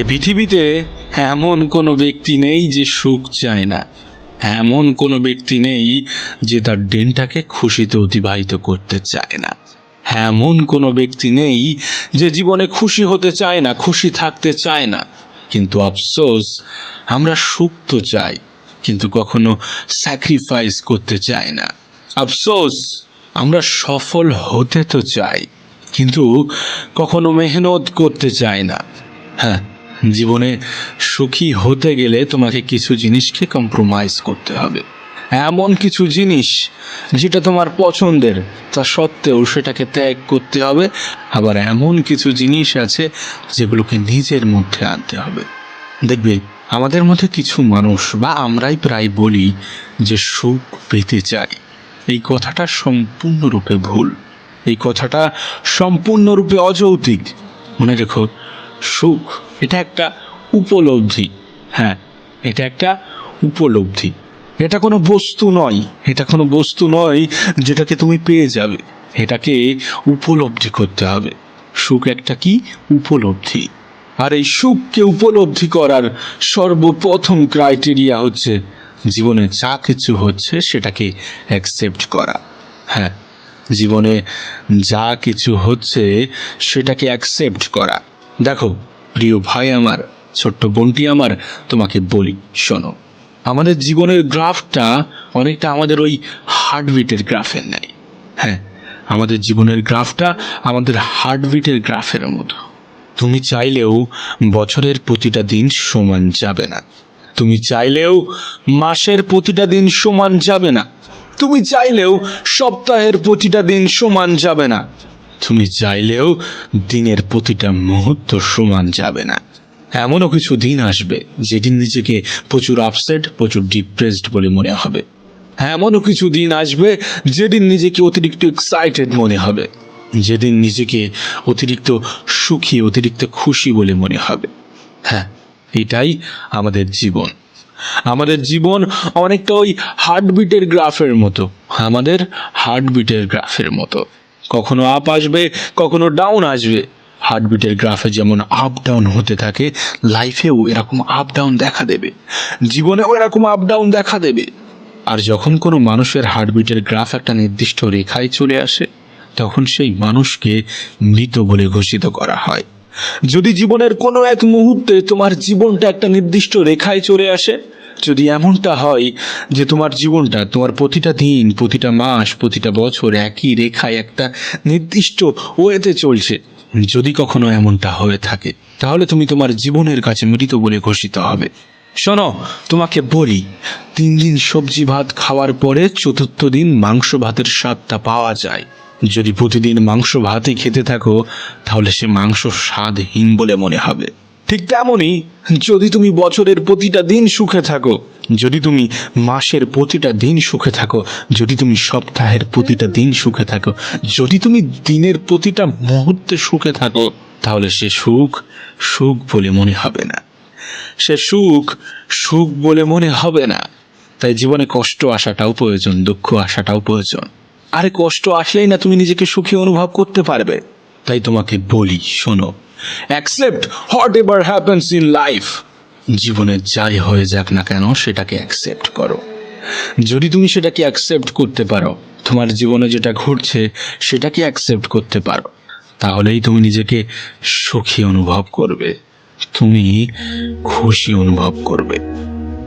এ পৃথিবীতে এমন কোনো ব্যক্তি নেই যে সুখ চায় না। এমন কোনো ব্যক্তি নেই যে তার দিনটাকে খুশিতে অতিবাহিত করতে চায় না। এমন কোনো ব্যক্তি নেই যে জীবনে খুশি হতে চায় না, খুশি থাকতে চায় না। কিন্তু আফসোস, আমরা সুখ তো চাই, কিন্তু কখনো স্যাক্রিফাইস করতে চাই না। আফসোস, আমরা সফল হতে তো চাই, কিন্তু কখনো মেহনত করতে চাই না। হ্যাঁ জীবনে সুখী হতে গেলে তোমাকে কিছু জিনিসকে কম্প্রোমাইজ করতে হবে। এমন কিছু জিনিস যেটা তোমার পছন্দের, তা সত্ত্বেও সেটাকে ত্যাগ করতে হবে। আবার এমন কিছু জিনিস আছে যেগুলোকে নিজের মধ্যে আনতে হবে। দেখবে, আমাদের মধ্যে কিছু মানুষ, বা আমরাই প্রায় বলি যে, সুখ পেতে চাই। এই কথাটা সম্পূর্ণরূপে ভুল। এই কথাটা সম্পূর্ণরূপে অযৌক্তিক। মনে রেখো, সুখ এটা একটা উপলব্ধি। হ্যাঁ এটা একটা উপলব্ধি। এটা কোনো বস্তু নয়। এটা কোনো বস্তু নয় যেটাকে তুমি পেয়ে যাবে। এটাকে উপলব্ধি করতে হবে। সুখ একটা কি? উপলব্ধি। আর এই সুখকে উপলব্ধি করার সর্বপ্রথম ক্রাইটেরিয়া হচ্ছে জীবনে যা কিছু হচ্ছে সেটাকে অ্যাকসেপ্ট করা। হ্যাঁ জীবনে যা কিছু হচ্ছে সেটাকে অ্যাকসেপ্ট করা। দেখো প্রিয় ভাই আমার, ছোট্ট বোনটি আমার, তোমাকে বলি, শোনো। আমাদের জীবনের গ্রাফটা অনেকটা আমাদের ওই হার্টবিটের গ্রাফের নেয় হ্যাঁ আমাদের জীবনের গ্রাফটা আমাদের হার্টবিটের গ্রাফের মতো। তুমি চাইলেও বছরের প্রতিটা দিন সমান যাবে না। তুমি চাইলেও মাসের প্রতিটা দিন সমান যাবে না। তুমি চাইলেও সপ্তাহের প্রতিটা দিন সমান যাবে না। তুমি চাইলেও দিনের প্রতিটা মুহূর্ত সমান যাবে না। এমনও কিছু দিন আসবে যেদিন নিজেকে প্রচুর আপসেট প্রচুর ডিপ্রেসড বলে মনে হবে। এমনও কিছু দিন আসবে যেদিন নিজেকে অতিরিক্ত এক্সাইটেড মনে হবে। যেদিন নিজেকে অতিরিক্ত সুখী, অতিরিক্ত খুশি বলে মনে হবে। হ্যাঁ এটাই আমাদের জীবন। আমাদের জীবন অনেকটা ওই হার্টবিটের গ্রাফের মতো। আমাদের হার্টবিটের গ্রাফের মতো। কখনো আপ আসবে, কখনো ডাউন আসবে। হার্টবিটের গ্রাফে যেমন আপ ডাউন হতে থাকে লাইফেও এরকম আপ ডাউন দেখা দেবে। জীবনেও এরকম আপ ডাউন দেখা দেবে। আর যখন কোনো মানুষের হার্টবিটের গ্রাফ একটা নির্দিষ্ট রেখায় চলে আসে, তখন সেই মানুষকে মৃত বলে ঘোষিত করা হয়। যদি জীবনের কোনো এক মুহূর্তে তোমার জীবনটা একটা নির্দিষ্ট রেখায় চলে আসে যদি এমনটা হয় যে তোমার জীবনটা, তোমার প্রতিটা দিন, প্রতিটা মাস, প্রতিটা বছর একই রেখায় একটা নির্দিষ্ট ওয়েতে চলছে, যদি কখনো এমনটা হয়ে থাকে, তাহলে তুমি তোমার জীবনের কাছে মৃত বলে ঘোষিত হবে। শোনো, তোমাকে বলি, তিন দিন সবজি ভাত খাওয়ার পরে চতুর্থ দিন মাংস ভাতের স্বাদটা পাওয়া যায়। যদি প্রতিদিন মাংস ভাতই খেতে থাকো, তাহলে সে মাংস স্বাদহীন বলে মনে হবে। ঠিক তেমনই যদি তুমি বছরের প্রতিটা দিন সুখে থাকো, যদি তুমি মাসের প্রতিটা দিন সুখে থাকো, যদি তুমি সপ্তাহের প্রতিটা দিন সুখে থাকো, যদি তুমি দিনের প্রতিটা মুহূর্তে সুখে থাকো, তাহলে সে সুখ সুখ বলে মনে হবে না। সে সুখ সুখ বলে মনে হবে না। তাই জীবনে কষ্ট আসাটাও প্রয়োজন, দুঃখ আসাটাও প্রয়োজন। আরে কষ্ট আসলেই না তুমি নিজেকে সুখী অনুভব করতে পারবে। তাই তোমাকে বলি, শোনো accept whatever happens in life জীবনে যাই হয়ে যাক না কেন, সেটাকে অ্যাকসেপ্ট করো। যদি তুমি সেটাকে অ্যাকসেপ্ট করতে পারো, তোমার জীবনে যেটা ঘটছে, সেটাকে অ্যাকসেপ্ট করতে পারো। তাহলেই তুমি নিজেকে সুখী অনুভব করবে। তুমি খুশি অনুভব করবে।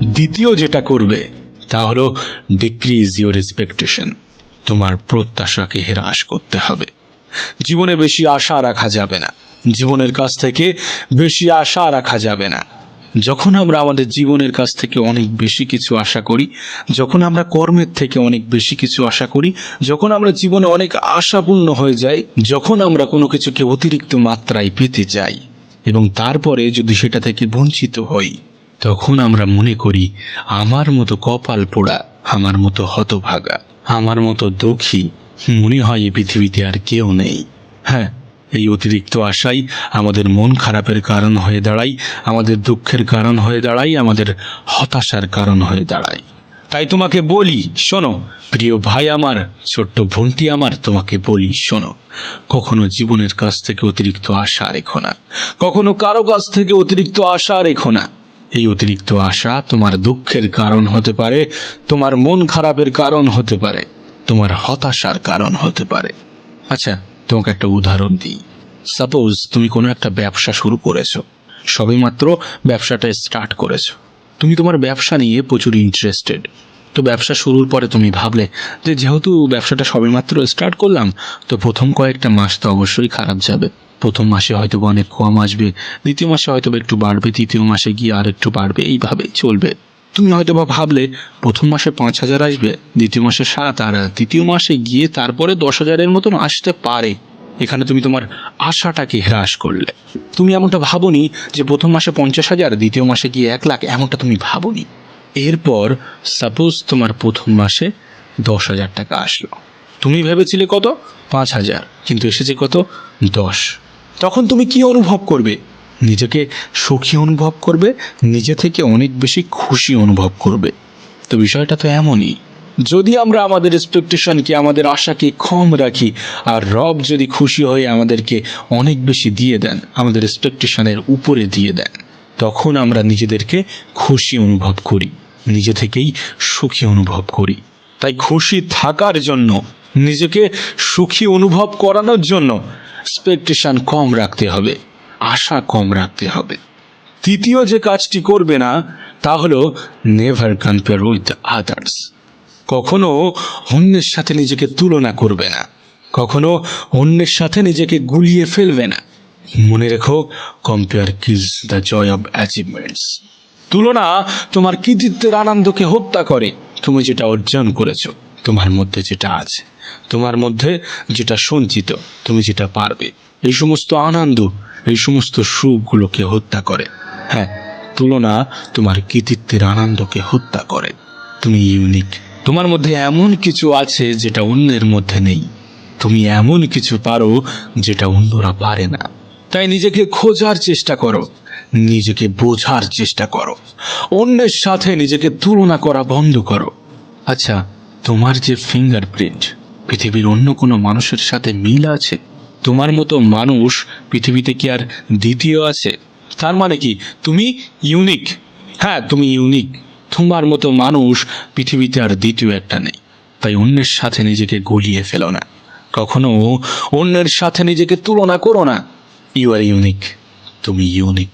দ্বিতীয় যেটা করবে, তা হলো ডিক্রিজ ইউর এক্সপেকটেশন তোমার প্রত্যাশাকে হ্রাস করতে হবে। জীবনে বেশি আশা রাখা যাবে না। জীবনের কাছ থেকে বেশি আশা রাখা যাবে না। যখন আমরা আমাদের জীবনের কাছ থেকে অনেক বেশি কিছু আশা করি, যখন আমরা কর্মের থেকে অনেক বেশি কিছু আশা করি, যখন আমরা জীবনে অনেক আশাপূর্ণ হয়ে যাই, যখন আমরা কোনো কিছুকে অতিরিক্ত মাত্রায় পেতে যাই এবং তারপরে যদি সেটা থেকে বঞ্চিত হই, তখন আমরা মনে করি, আমার মতো কপাল পোড়া, আমার মতো হতভাগা, আমার মতো দুঃখী, মনে হয় এই পৃথিবীতে আর কেউ নেই। হ্যাঁ এই অতিরিক্ত আশাই আমাদের মন খারাপের কারণ হয়ে দাঁড়ায় আমাদের দুঃখের কারণ হয়ে দাঁড়ায় আমাদের হতাশার কারণ হয়ে দাঁড়ায় তাই তোমাকে বলি, শোনো, প্রিয় ভাই আমার, ছোট্ট বোনটি আমার, তোমাকে বলি, শোনো, কখনো জীবনের কাছ থেকে অতিরিক্ত আশা রেখো না। কখনো কারও কাছ থেকে অতিরিক্ত আশা রেখো না। এই অতিরিক্ত আশা তোমার দুঃখের কারণ হতে পারে, তোমার মন খারাপের কারণ হতে পারে, তোমার হতাশার কারণ হতে পারে। আচ্ছা তোমাকে একটা উদাহরণ দিই। সাপোজ তুমি কোনো একটা ব্যবসা শুরু করেছ। সবেমাত্র ব্যবসাটা স্টার্ট করেছ। তুমি তোমার ব্যবসা নিয়ে প্রচুর ইন্টারেস্টেড তো ব্যবসা শুরুর পরে তুমি ভাবলে যে যেহেতু ব্যবসাটা সবেমাত্র স্টার্ট করলাম, তো প্রথম কয়েকটা মাস তো অবশ্যই খারাপ যাবে। প্রথম মাসে হয়তো অনেক কম আসবে, দ্বিতীয় মাসে হয়তো একটু বাড়বে, তৃতীয় মাসে গিয়ে আর একটু বাড়বে, এইভাবেই চলবে। তুমি হয়তো বা ভাবলে, প্রথম মাসে পাঁচ হাজার আসবে, দ্বিতীয় মাসে সাত, আর তৃতীয় মাসে গিয়ে তারপরে দশ হাজারের মতন আসতে পারে। এখানে তুমি তোমার আশাটাকে হ্রাস করলে। তুমি এমনটা ভাবোনি যে প্রথম মাসে পঞ্চাশ হাজার, দ্বিতীয় মাসে গিয়ে এক লাখ, এমনটা তুমি ভাবোনি। এরপর সাপোজ তোমার প্রথম মাসে দশ হাজার টাকা আসলো। তুমি ভেবেছিলে কত? পাঁচ হাজার, কিন্তু এসেছে কত? দশ। তখন তুমি কি অনুভব করবে? নিজেকে সুখী অনুভব করবে, নিজে থেকে অনেক বেশি খুশি অনুভব করবে। তো বিষয়টা তো এমনই। যদি আমরা আমাদের এক্সপেকটেশনকে আমাদের আশাকে কম রাখি, আর রব যদি খুশি হয়ে আমাদেরকে অনেক বেশি দিয়ে দেন, আমাদের এক্সপেকটেশনের উপরে দিয়ে দেন, তখন আমরা নিজেদেরকে খুশি অনুভব করি, নিজে থেকেই সুখী অনুভব করি। তাই খুশি থাকার জন্য, নিজেকে সুখী অনুভব করানোর জন্য এক্সপেকটেশন কম রাখতে হবে। আশা কম রাখতে হবে। তৃতীয় যে কাজটি করবে না, তা হলো নেভার কম্পেয়ার উইথ আদার্স। কখনো অন্যের সাথে নিজেকে তুলনা করবে না। কখনো অন্যের সাথে নিজেকে গুলিয়ে ফেলবে না। মনে রেখো compare kills the joy of achievements তুলনা তোমার কৃতিত্বের আনন্দকে হত্যা করে। তুমি যেটা অর্জন করেছ, তোমার মধ্যে যেটা আছে, তোমার মধ্যে যেটা সঞ্চিত, তুমি যেটা পারবে। এই সমস্ত আনন্দ এই সমস্ত সুখগুলোকে হত্যা করে। হ্যাঁ তুলনা তোমার কৃতিত্বের আনন্দকে হত্যা করে। তুমি ইউনিক তোমার মধ্যে এমন কিছু আছে যেটা অন্যের মধ্যে নেই। তুমি এমন কিছু পারো যেটা অন্যরা পারে না। তাই নিজেকে খোঁজার চেষ্টা করো। নিজেকে বোঝার চেষ্টা করো। অন্যের সাথে নিজেকে তুলনা করা বন্ধ করো। আচ্ছা তোমার যে ফিঙ্গারপ্রিন্ট পৃথিবীর অন্য কোনো মানুষের সাথে মিল আছে? তোমার মতো মানুষ পৃথিবীতে কি আর দ্বিতীয় আছে? তার মানে কি? তুমি ইউনিক হ্যাঁ তুমি ইউনিক তোমার মতো মানুষ পৃথিবীতে আর দ্বিতীয় একটা নেই। তাই অন্যের সাথে নিজেকে গলিয়ে ফেলো না। কখনো অন্যের সাথে নিজেকে তুলনা করো না। ইউ আর ইউনিক তুমি ইউনিক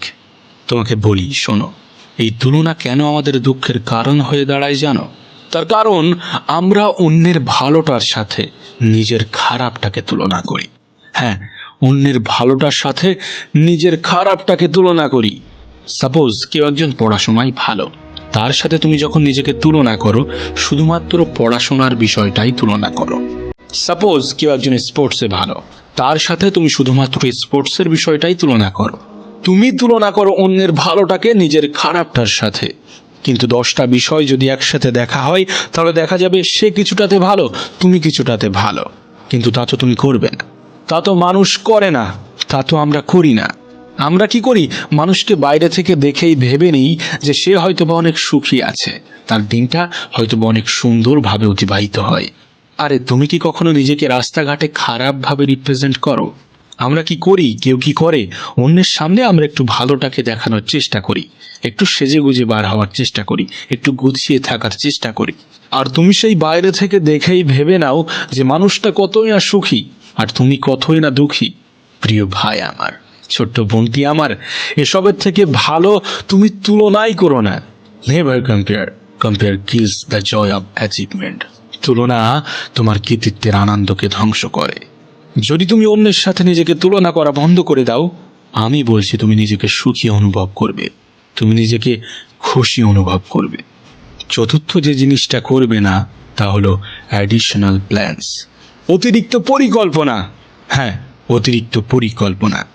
তোমাকে বলি, শোনো, এই তুলনা কেন আমাদের দুঃখের কারণ হয়ে দাঁড়ায় জানো? তার কারণ, আমরা অন্যের ভালোটার সাথে নিজের খারাপটাকে তুলনা করি। হ্যাঁ অন্যের ভালোটার সাথে নিজের খারাপটাকে তুলনা করি। সাপোজ কেউ একজন পড়াশোনায় ভালো, তার সাথে তুমি যখন নিজেকে তুলনা করো, শুধুমাত্র পড়াশোনার বিষয়টাই তুলনা করো। সাপোজ কেউ একজন স্পোর্টসে ভালো, তার সাথে তুমি শুধুমাত্র স্পোর্টসের বিষয়টাই তুলনা করো। তুমি তুলনা করো অন্যের ভালোটাকে নিজের খারাপটার সাথে। কিন্তু দশটা বিষয় যদি একসাথে দেখা হয়, তাহলে দেখা যাবে সে কিছুটাতে ভালো, তুমি কিছুটাতে ভালো। কিন্তু তা তো তুমি করবে না। তা তো মানুষ করে না, তা তো আমরা করি না। আমরা কি করি? মানুষকে বাইরে থেকে দেখেই ভেবে নিই যে সে হয়তো বা অনেক সুখী আছে। তার দিনটা হয়তো বা অনেক সুন্দরভাবে অতিবাহিত হয়। আরে, তুমি কি কখনো নিজেকে রাস্তাঘাটে খারাপভাবে রিপ্রেজেন্ট করো? আমরা কি করি? কেউ কি করে? অন্যের সামনে আমরা একটু ভালোটাকে দেখানোর চেষ্টা করি। একটু সেজে গুজে বার হওয়ার চেষ্টা করি। একটু গুছিয়ে থাকার চেষ্টা করি। আর তুমি সেই বাইরে থেকে দেখেই ভেবে নাও যে মানুষটা কতই না সুখী, আর তুমি কতই না দুঃখী। প্রিয় ভাই আমার, ছোট্ট বোনটি আমার, এসবের থেকে ভালো তুমি তুলনাই করো না। Never compare compare kills the joy of achievement তুলনা তোমার কৃতিত্বের আনন্দকে ধ্বংস করে। যদি তুমি অন্যের সাথে নিজেকে তুলনা করা বন্ধ করে দাও, আমি বলছি তুমি নিজেকে সুখী অনুভব করবে। তুমি নিজেকে খুশি অনুভব করবে। চতুর্থ যে জিনিসটা করবে না, তা হলো অ্যাডিশনাল প্ল্যানস অতিরিক্ত পরিকল্পনা। হ্যাঁ অতিরিক্ত পরিকল্পনা।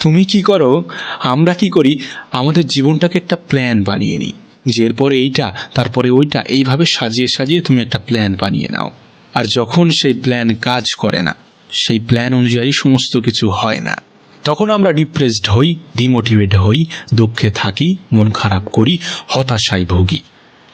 তুমি কি করো? আমরা কি করি? আমাদের জীবনটাকে একটা প্ল্যান বানিয়ে নিই। যে এরপরে এইটা, তারপরে ওইটা, এইভাবে সাজিয়ে সাজিয়ে তুমি একটা প্ল্যান বানিয়ে নাও। আর যখন সেই প্ল্যান কাজ করে না সেই প্ল্যান অনুযায়ী সমস্ত কিছু হয় না। তখন আমরা ডিপ্রেসড হই ডিমোটিভেট হই, দুঃখে থাকি, মন খারাপ করি, হতাশায় ভুগি।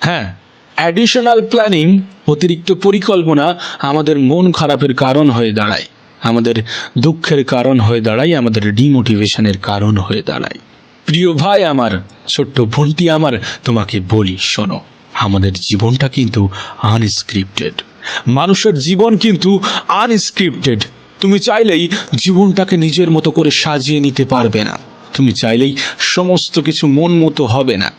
হ্যাঁ অ্যাডিশনাল প্ল্যানিং অতিরিক্ত পরিকল্পনা আমাদের মন খারাপের কারণ হয়ে দাঁড়ায়। আমাদের দুঃখের কারণ হয়ে দাঁড়ায়, আমাদের ডিমোটিভেশনের কারণ হয়ে দাঁড়ায়। প্রিয় ভাই আমার, ছোট্ট বোনটি আমার, তোমাকে বলি, শোনো, আমাদের জীবনটা কিন্তু আনস্ক্রিপ্টেড মানুষের জীবন কিন্তু আনস্ক্রিপ্টেড তুমি চাইলেই জীবনটাকে নিজের মতো করে সাজিয়ে নিতে পারবে না। তুমি চাইলেই সমস্ত কিছু মন মতো হবে না।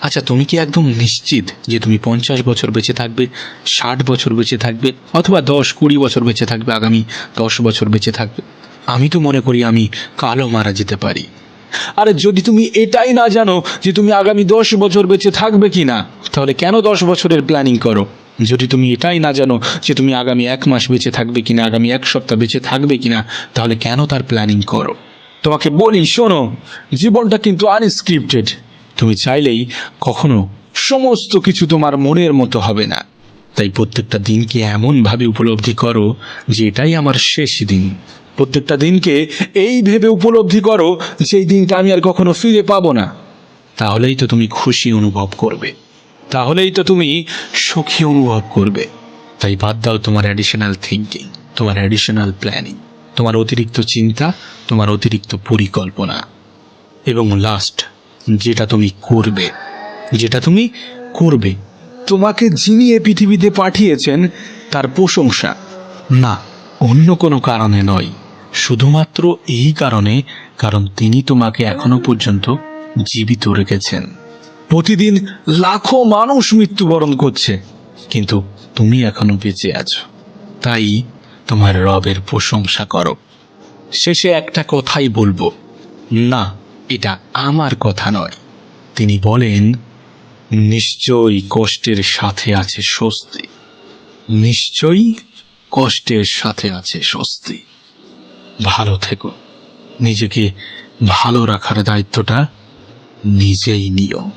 আচ্ছা তুমি কি একদম নিশ্চিত যে তুমি পঞ্চাশ বছর বেঁচে থাকবে, ষাট বছর বেঁচে থাকবে, অথবা দশ, কুড়ি বছর বেঁচে থাকবে, আগামী দশ বছর বেঁচে থাকবে? আমি তো মনে করি আমি কালো মারা যেতে পারি। আরে, যদি তুমি এটাই না জানো যে তুমি আগামী দশ বছর বেঁচে থাকবে কি না তাহলে কেন দশ বছরের প্ল্যানিং করো? যদি তুমি এটাই না জানো যে তুমি আগামী এক মাস বেঁচে থাকবে কিনা, আগামী এক সপ্তাহ বেঁচে থাকবে কিনা, তাহলে কেন তার প্ল্যানিং করো? তোমাকে বলি, শোনো, জীবনটা কিন্তু আনস্ক্রিপ্টেড তুমি চাইলেই কখনো সমস্ত কিছু তোমার মনের মতো হবে না। তাই প্রত্যেকটা দিনকে এমনভাবে উপলব্ধি করো যে এটাই আমার শেষ দিন। প্রত্যেকটা দিনকে এই ভেবে উপলব্ধি করো এই দিনটা আমি আর কখনো ফিরে পাবো না। তাহলেই তো তুমি খুশি অনুভব করবে। তাহলেই তো তুমি সুখী অনুভব করবে। তাই বাদ দাও তোমার অ্যাডিশনাল থিঙ্কিং তোমার অ্যাডিশনাল প্ল্যানিং তোমার অতিরিক্ত চিন্তা, তোমার অতিরিক্ত পরিকল্পনা। এবং লাস্ট যেটা তুমি করবে, যেটা তুমি করবে, তোমাকে যিনি এ পৃথিবীতে পাঠিয়েছেন, তার প্রশংসা। না, অন্য কোনো কারণে নয়। শুধুমাত্র এই কারণে, কারণ তিনি তোমাকে এখনও পর্যন্ত জীবিত রেখেছেন। প্রতিদিন লাখো মানুষ মৃত্যুবরণ করছে। কিন্তু তুমি এখনও বেঁচে আছো। তাই তোমার রবের প্রশংসা করো। শেষে একটা কথাই বলব। না, এটা আমার কথা নয়। তিনি বলেন, নিশ্চয়ই কষ্টের সাথে আছে স্বস্তি। নিশ্চয়ই কষ্টের সাথে আছে স্বস্তি। ভালো থেকো। নিজেকে ভালো রাখার দায়িত্বটা নিজেই নিও।